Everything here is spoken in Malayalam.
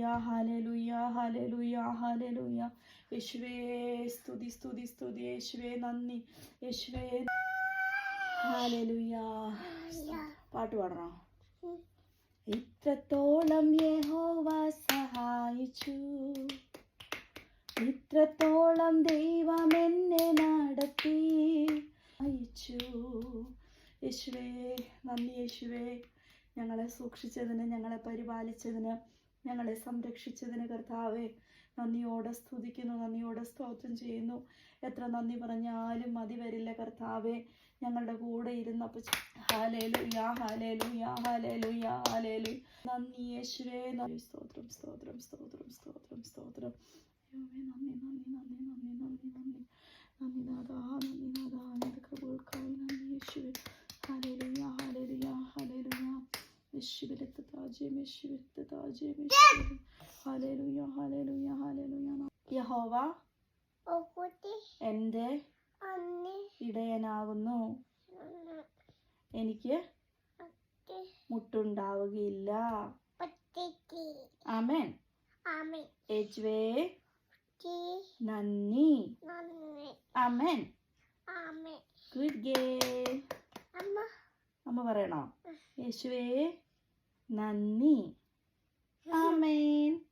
ഹാലേലുയ ഹാലേലുയ ഹാലേലുയ ഹാലേലുയ യേശുവേ സ്തുതി സ്തുതി സ്തുതി. യേശുവേ നന്ദി. യേശുവേ ഹാലേലുയ പാട്ട് പാടണോ? ഇത്രത്തോളം യഹോവ സഹായിച്ചു. ഇത്രത്തോളം ദൈവം എന്നെ നടത്തി. അയച്ചു യേശുവേ നന്ദി യേശുവേ. ഞങ്ങളെ സൂക്ഷിച്ചതിന് ഞങ്ങളെ പരിപാലിച്ചതിന് ഞങ്ങളെ സംരക്ഷിച്ചതിന് കർത്താവെ നന്ദിയോടെ സ്തുതിക്കുന്നു നന്ദിയോടെ സ്തോത്രം ചെയ്യുന്നു. എത്ര നന്ദി പറഞ്ഞാലും മതി വരില്ല കർത്താവെ. ഞങ്ങളുടെ കൂടെ ഇരുന്നപ്പോൾ ഹാലേലു യാ ഹാലേലു യാ ഹാലേലു യാ ഹാലേലു നന്ദി യേശുവേ നന്ദി. സ്തോത്രം സ്തോത്രം സ്തോത്രം സ്തോത്രം സ്തോത്രം. നന്ദി നന്ദി നന്ദി നന്ദി നന്ദി. യേശുവിലത്തെ താജയം യേശുവിലത്തെ താജയം യേശുവിൽ Haleluya, haleluya, ഹാലേലുയ യഹോവ എന്റെ ഇടയനാകുന്നു. എനിക്ക് മുട്ടുണ്ടാവുകയില്ല. ആമേൻ. ടി നന്ദി. ആമേൻ. ആമി ഗുഡ് ഗേ. അമ്മ. പറയണോ? യേശുവേ. നന്ദി. ആമേൻ. ആമി